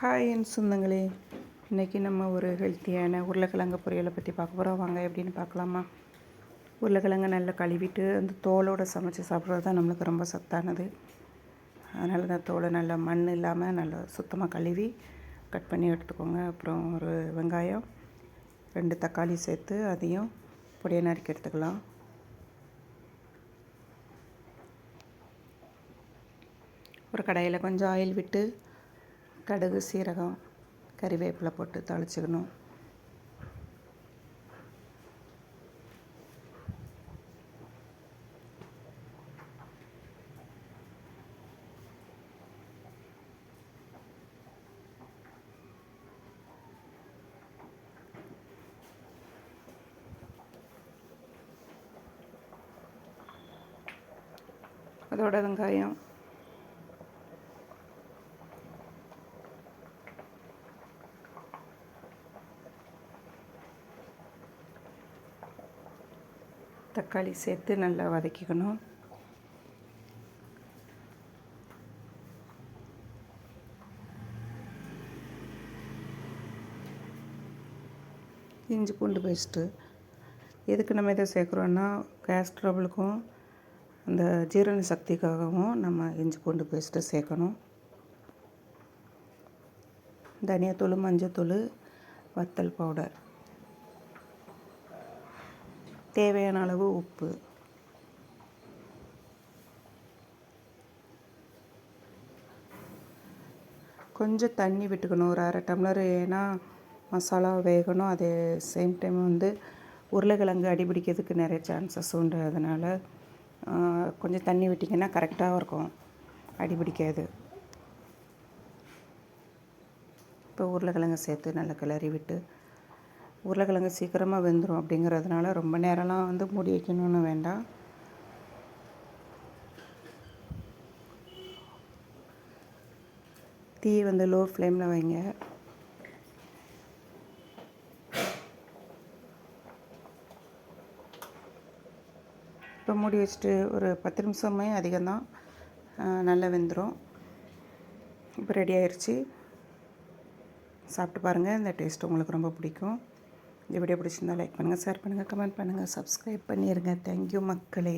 Hi என் சொந்தங்களே இன்றைக்கி நம்ம ஒரு ஹெல்த்தியான உருளைக்கிழங்கு பொரியலை பற்றி பார்க்க போகிறோம் வாங்க எப்படின்னு பார்க்கலாமா? உருளைக்கிழங்கு நல்லா கழுவிட்டு அந்த தோலோடு சமைச்சு சாப்பிட்றது தான் நம்மளுக்கு ரொம்ப சத்தானது. அதனால் தான் தோலை நல்லா மண் இல்லாமல் நல்லா சுத்தமாக கழுவி கட் பண்ணி எடுத்துக்கோங்க. அப்புறம் ஒரு வெங்காயம் ரெண்டு தக்காளி சேர்த்து அதையும் பொடியை நறுக்கி எடுத்துக்கலாம். ஒரு கடாயில் கொஞ்சம் ஆயில் விட்டு கடுகு சீரகம் கறிவேப்பிலை போட்டு தாளிச்சிக்கணும். அதோட வெங்காயம் தக்காளி சேர்த்து நல்லா வதக்கிக்கணும். இஞ்சி பூண்டு பேஸ்ட்டு. எதுக்கு நம்ம இதை சேர்க்குறோன்னா கேஸ் ட்ரபிளுக்கும் அந்த ஜீரண சக்திக்காகவும் நம்ம இஞ்சி பூண்டு பேஸ்ட்டு சேர்க்கணும். தனியாத்தூள் மஞ்சத்தூள் வத்தல் பவுடர். தேவையான அளவு உப்பு. கொஞ்சம் தண்ணி விட்டுக்கணும் ஒரு அரை டம்ளர். ஏன்னா மசாலா வேகணும். அதே சேம் டைம் வந்து உருளைக்கிழங்கு அடிபிடிக்கிறதுக்கு நிறைய சான்சஸ் உண்டு. அதனால் கொஞ்சம் தண்ணி விட்டிங்கன்னா கரெக்டாக இருக்கும் அடிபிடிக்காது இப்போ உருளைக்கிழங்கு சேர்த்து நல்லா கிளறி விட்டு உருளைக்கிழங்கு சீக்கிரமாக வெந்துடும் அப்படிங்கிறதுனால ரொம்ப நேரம்லாம் வந்து மூடி வைக்கணும்னு வேண்டாம். தீ வந்து லோ ஃப்ளேமில் வைங்க. இப்போ மூடி வச்சுட்டு ஒரு பத்து நிமிஷமே அதிகம்தான். நல்லா வெந்துடும் இப்போ ரெடி ஆயிடுச்சு சாப்பிட்டு பாருங்கள் இந்த டேஸ்ட் உங்களுக்கு ரொம்ப பிடிக்கும். இந்த வீடியோ பிடிச்சிருந்தா லைக் பண்ணுங்கள் ஷேர் பண்ணுங்கள் கமெண்ட் பண்ணுங்கள் சப்ஸ்கிரைப் பண்ணிடுங்க தேங்க்யூ மக்களே.